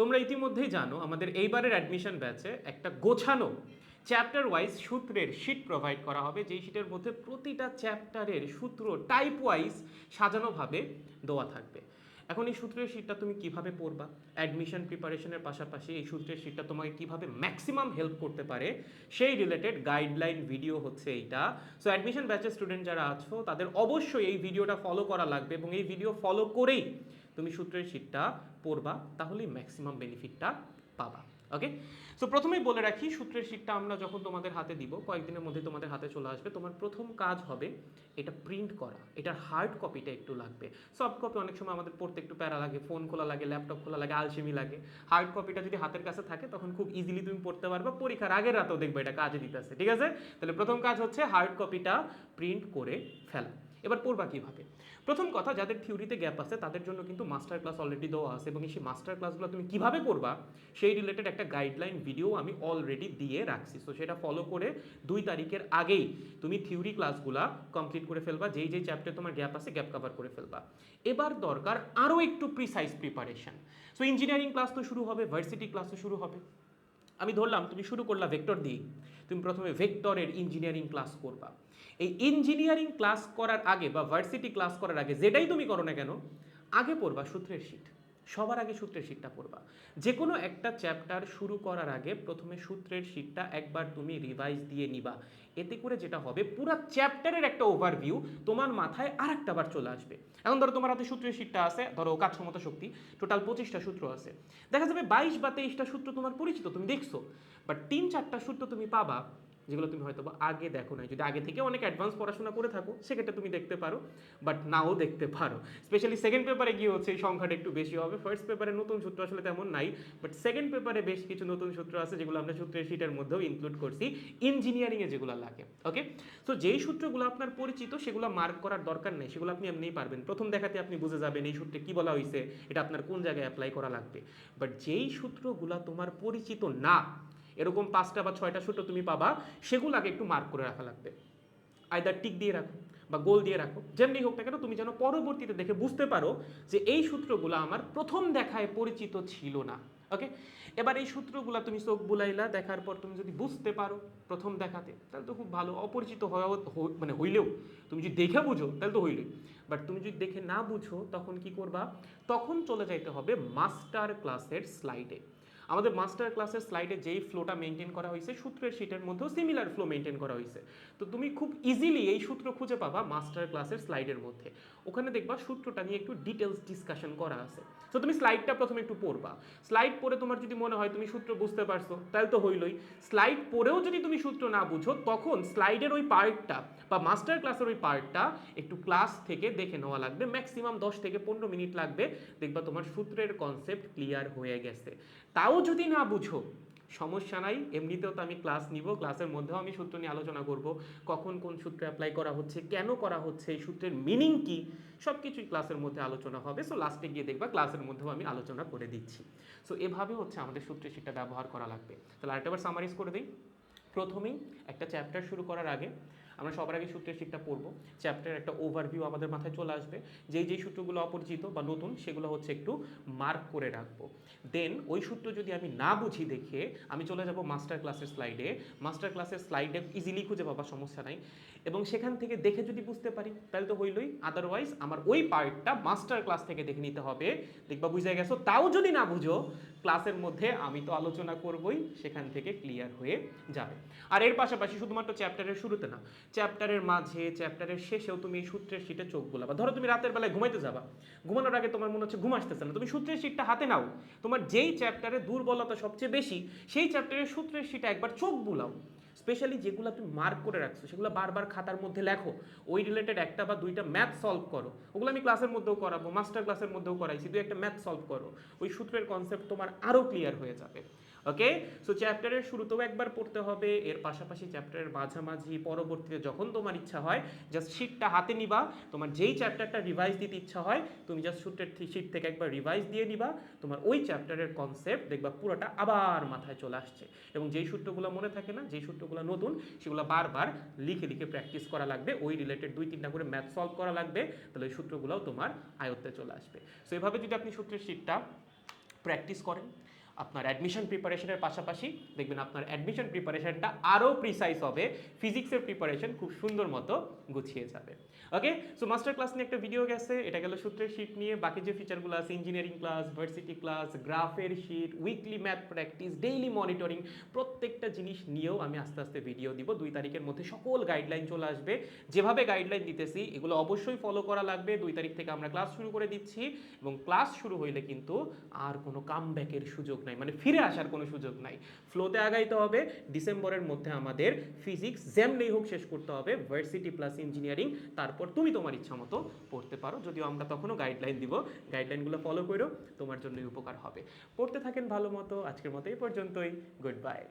তোমরা ইতিমধ্যেই জানো, আমাদের এইবারের অ্যাডমিশন ব্যাচে একটা গোছানো চ্যাপ্টার ওয়াইজ সূত্রের শিট প্রোভাইড করা হবে। যেই শিটের মধ্যে প্রতিটা চ্যাপ্টারের সূত্র টাইপ ওয়াইজ সাজানোভাবে দেওয়া থাকবে। এখন এই সূত্রের শিটটা তুমি কীভাবে পড়বা? অ্যাডমিশন প্রিপারেশনের পাশাপাশি এই সূত্রের শিটটা তোমাকে কীভাবে ম্যাক্সিমাম হেল্প করতে পারে, সেই রিলেটেড গাইডলাইন ভিডিও হচ্ছে এইটা। সো অ্যাডমিশন ব্যাচের স্টুডেন্ট যারা আছো, তাদের অবশ্যই এই ভিডিওটা ফলো করা লাগবে এবং এই ভিডিও ফলো করেই তুমি সূত্রের শিটটা পড়বা, তাহলেই ম্যাক্সিমাম বেনিফিটটা পাবা ওকে সো প্রথমেই বলে রাখি, সূত্রের শিটটা আমরা যখন তোমাদের হাতে দিব, কয়েকদিনের মধ্যে তোমাদের হাতে চলে আসবে। তোমার প্রথম কাজ হবে এটা প্রিন্ট করা, এটার হার্ড কপিটা একটু লাগবে। সফট কপি অনেক সময় আমাদের পড়তে একটু প্যারা লাগে ফোন খোলা লাগে ল্যাপটপ খোলা লাগে আলসেমি লাগে। হার্ড কপিটা যদি হাতের কাছে থাকে, তখন খুব ইজিলি তুমি পড়তে পারবে। পরীক্ষার আগের রাতেও দেখবে এটা কাজে দিতেছে, ঠিক আছে? তাহলে প্রথম কাজ হচ্ছে হার্ড কপিটা প্রিন্ট করে ফেলা। এবার পড়বা কীভাবে? প্রথম কথা, যাদের থিওরিতে গ্যাপ আছে, তাদের জন্য কিন্তু মাস্টার ক্লাস অলরেডি দেওয়া আছে এবং সেই মাস্টার ক্লাসগুলো তুমি কীভাবে করবা, সেই রিলেটেড একটা গাইডলাইন ভিডিও আমি অলরেডি দিয়ে রাখছি। সো সেটা ফলো করে দুই তারিখের আগেই তুমি থিওরি ক্লাসগুলা কমপ্লিট করে ফেলবা, যেই যেই চ্যাপ্টার তোমার গ্যাপ আছে গ্যাপ কভার করে ফেলবা। এবার দরকার আরও একটু precise preparation so engineering class তো শুরু হবে ভার্সিটি ক্লাস তো শুরু হবে। আমি ধরলাম তুমি শুরু করলা ভেক্টর দিয়ে তুমি প্রথমে ভেক্টরের ইঞ্জিনিয়ারিং ক্লাস করবা। এই ইঞ্জিনিয়ারিং ক্লাস করার আগে বা ভার্সিটি ক্লাস করার আগে যেটাই তুমি করো না কেন, আগে পড়বা সূত্রের শিট সবার আগে সূত্রের শিটটা পড়বা। যে কোনো একটা চ্যাপ্টার শুরু করার আগে প্রথমে সূত্রের শিটটা একবার তুমি রিভাইজ দিয়ে নিবা। এতে করে যেটা হবে, পুরো চ্যাপ্টারের একটা ওভারভিউ তোমার মাথায় আর একটা বার চলে আসবে। এখন ধরো তোমার হাতে সূত্রের শিটটা আছে, ধরো কাজ ক্ষমতা শক্তি টোটাল পঁচিশটা সূত্র আছে। দেখা যাবে বাইশ বা তেইশটা সূত্র তোমার পরিচিত, তুমি দেখছ। বাট তিন চারটা সূত্র তুমি পাবা যেগুলো তুমি হয়তো বা আগে দেখো নাই। যদি আগে থেকে অনেক অ্যাডভান্স পড়াশোনা করে থাকো, সেক্ষেত্রে তুমি দেখতে পারো বাট নাও দেখতে পারো। স্পেশালি সেকেন্ড পেপারে গিয়ে হচ্ছে এই সংখ্যাটা একটু বেশি হবে। ফার্স্ট পেপারে নতুন সূত্র আসলে তেমন নাই বাট সেকেন্ড পেপারে বেশ কিছু নতুন সূত্র আছে, যেগুলো আমরা সূত্রের শিটের মধ্যেও ইনক্লুড করছি। ইঞ্জিনিয়ারিংয়ে যেগুলো লাগে ওকে সো যেই সূত্রগুলো আপনার পরিচিত, সেগুলো মার্ক করার দরকার নেই, সেগুলো আপনি এমনিই পারবেন। প্রথম দেখাতে আপনি বুঝে যাবেন এই সূত্রে কি বলা হয়েছে এটা আপনার কোন জায়গায় অ্যাপ্লাই করা লাগবে। বাট যেই সূত্রগুলো তোমার পরিচিত না এরকম পাঁচটা বা ছয়টা সূত্র তুমি পাবা, সেগুলো আগে একটু মার্ক করে রাখা লাগবে। আয়দার টিক দিয়ে রাখো বা গোল দিয়ে রাখো, যেমনি হোক না কেন তুমি যেন পরবর্তীতে দেখে বুঝতে পারো যে এই সূত্রগুলো আমার প্রথম দেখায় পরিচিত ছিল না। ওকে এবার এই সূত্রগুলো তুমি চোখ বুলাইলা, দেখার পর তুমি যদি বুঝতে পারো প্রথম দেখাতে, তাহলে তো খুব ভালো। অপরিচিত হওয়া মানে হইলেও, তুমি যদি দেখে বুঝো, তাহলে তো হইলই। বাট তুমি যদি দেখে না বুঝো, তখন কি করবা? তখন চলে যাইতে হবে মাস্টার ক্লাসের স্লাইডে আমাদের মাস্টার ক্লাসের স্লাইডে যেই ফ্লোটা মেনটেন করা হয়েছে, সূত্রের শিটের মধ্যেও সিমিলার ফ্লো মেনটেন করা হয়েছে। তো তুমি খুব ইজিলি এই সূত্র খুঁজে পাবা মাস্টার ক্লাসের স্লাইডের মধ্যে। ওখানে দেখবা সূত্রটা নিয়ে একটু ডিটেলস ডিসকাশন করা আছে। তো তুমি স্লাইডটা প্রথমে একটু পড়বা। স্লাইড পড়ে তোমার যদি মনে হয় তুমি সূত্র বুঝতে পারছ, তাহলে তো হইলই। স্লাইড পড়েও যদি তুমি সূত্র না বুঝো, তখন স্লাইডের ওই পার্টটা বা মাস্টার ক্লাসের ওই পার্টটা একটু ক্লাস থেকে দেখে নেওয়া লাগবে। ম্যাক্সিমাম দশ থেকে পনেরো মিনিট লাগবে। দেখবা তোমার সূত্রের কনসেপ্ট ক্লিয়ার হয়ে গেছে। তাও যদি না বুঝো, সমস্যা নাই, এমনিতেও তো আমি ক্লাস নিব ক্লাসের মধ্যেও আমি সূত্র নিয়ে আলোচনা করব, কখন কোন সূত্রে অ্যাপ্লাই করা হচ্ছে, কেন করা হচ্ছে, এই সূত্রের মিনিং কি সব কিছুই ক্লাসের মধ্যে আলোচনা হবে সো লাস্টে গিয়ে দেখবা ক্লাসের মধ্যেও আমি আলোচনা করে দিচ্ছি। সো এভাবে হচ্ছে আমাদের সূত্রে সেটা ব্যবহার করা লাগবে। তাহলে আরেকটাবার সামারিজ করে দিই। প্রথমেই একটা চ্যাপ্টার শুরু করার আগে আমরা সবার আগে সূত্রের শিটটা পড়ব। চ্যাপ্টারের একটা ওভারভিউ আমাদের মাথায় চলে আসবে। যেই যেই সূত্রগুলো অপরিচিত বা নতুন, সেগুলো হচ্ছে একটু মার্ক করে রাখব। দেন ওই সূত্র যদি আমি না বুঝি দেখে, আমি চলে যাব মাস্টার ক্লাসের স্লাইডে মাস্টার ক্লাসের স্লাইডে ইজিলি খুঁজে পাবা সমস্যা নাই। এবং সেখান থেকে দেখে যদি বুঝতে পারি, তাহলে তো হইলই। আদারওয়াইজ আমার ওই পার্টটা মাস্টার ক্লাস থেকে দেখে নিতে হবে। দেখবা বুঝে গেছো? তাও যদি না বুঝো ক্লাসের মধ্যে আমি তো আলোচনা করবই, সেখান থেকে ক্লিয়ার হয়ে যাবে। আর এর পাশাপাশি শুধুমাত্র চ্যাপ্টারের শুরুতে না চ্যাপ্টারের মাঝে চ্যাপ্টারের শেষেও তুমি এই সূত্রের শিটে চোখ বোলাবা। ধরো তুমি রাতের বেলায় ঘুমাইতে যাবা। ঘুমানোর আগে তোমার মনে হচ্ছে ঘুম আসতেছে না। তুমি সূত্রের শিটটা হাতে নাও। তোমার যেই চ্যাপ্টারের দুর্বলতা সবচেয়ে বেশি, সেই চ্যাপ্টারের সূত্রের শিটে একবার চোখ বুলাও। স্পেশালি যেগুলো তুমি মার্ক করে রাখছো, সেগুলো বারবার খাতার মধ্যে লেখো, ওই রিলেটেড একটা বা দুইটা ম্যাথ সলভ করো। ওগুলো আমি ক্লাসের মধ্যেও করাবো মাস্টার ক্লাসের মধ্যেও করাইছি, দুই একটা ম্যাথ সলভ করো। ওই সূত্রের কনসেপ্ট তোমার আরও ক্লিয়ার হয়ে যাবে। ওকে সো চ্যাপ্টারের শুরুতেও একবার পড়তে হবে। এর পাশাপাশি চ্যাপ্টারের মাঝামাঝি, পরবর্তীতে যখন তোমার ইচ্ছা হয় জাস্ট শিটটা হাতে নিবা। তোমার যেই চ্যাপ্টারটা রিভাইজ দিতে ইচ্ছা হয়, তুমি জাস্ট সূত্রের শিট থেকে একবার রিভাইজ দিয়ে নিবা। তোমার ওই চ্যাপ্টারের কনসেপ্ট দেখবা পুরোটা আবার মাথায় চলে আসছে। এবং যেই সূত্রগুলো মনে থাকে না, যেই সূত্রগুলো নতুন, সেগুলো বারবার লিখে লিখে প্র্যাকটিস করা লাগবে। ওই রিলেটেড দুই, তিনটা করে ম্যাথ সলভ করা লাগবে। তাহলে ওই সূত্রগুলোও তোমার আয়ত্তে চলে আসবে। সো এভাবে যদি আপনি সূত্রের শিটটা প্র্যাকটিস করেন আপনার অ্যাডমিশন প্রিপারেশনের পাশাপাশি দেখবেন আপনার অ্যাডমিশন প্রিপারেশনটা আরও প্রিসাইজ হবে। ফিজিক্সের প্রিপারেশন খুব সুন্দর মতো গুছিয়ে যাবে। ওকে সো মাস্টার ক্লাস নিয়ে একটা ভিডিও গেছে। এটা গেল সূত্রের শিট নিয়ে। বাকি যে ফিচারগুলো আছে ইঞ্জিনিয়ারিং ক্লাস ভার্সিটি ক্লাস গ্রাফের sheet weekly math practice daily monitoring প্রত্যেকটা জিনিস নিয়েও আমি আস্তে আস্তে ভিডিও দিব। দুই তারিখের মধ্যে সকল গাইডলাইন চলে আসবে। যেভাবে গাইডলাইন দিতেছি, এগুলো অবশ্যই ফলো করা লাগবে। দুই তারিখ থেকে আমরা ক্লাস শুরু করে দিচ্ছি। এবং ক্লাস শুরু হইলে কিন্তু আর কোনো কাম ব্যাকের সুযোগ নাই মানে ফিরে আসার কোনো সুযোগ নাই। ফ্লোতে আগাইতে হবে ডিসেম্বরের মধ্যে আমাদের ফিজিক্স যেমনি হোক, শেষ করতে হবে ভার্সিটি প্লাস ইঞ্জিনিয়ারিং তারপর তুমি তোমার ইচ্ছা মতো পড়তে পারো। যদিও আমরা তখনও গাইডলাইন দিব গাইডলাইনগুলো ফলো করো, তোমার জন্যই উপকার হবে। পড়তে থাকেন ভালো মতো, আজকের মতো এই পর্যন্তই গুড বাই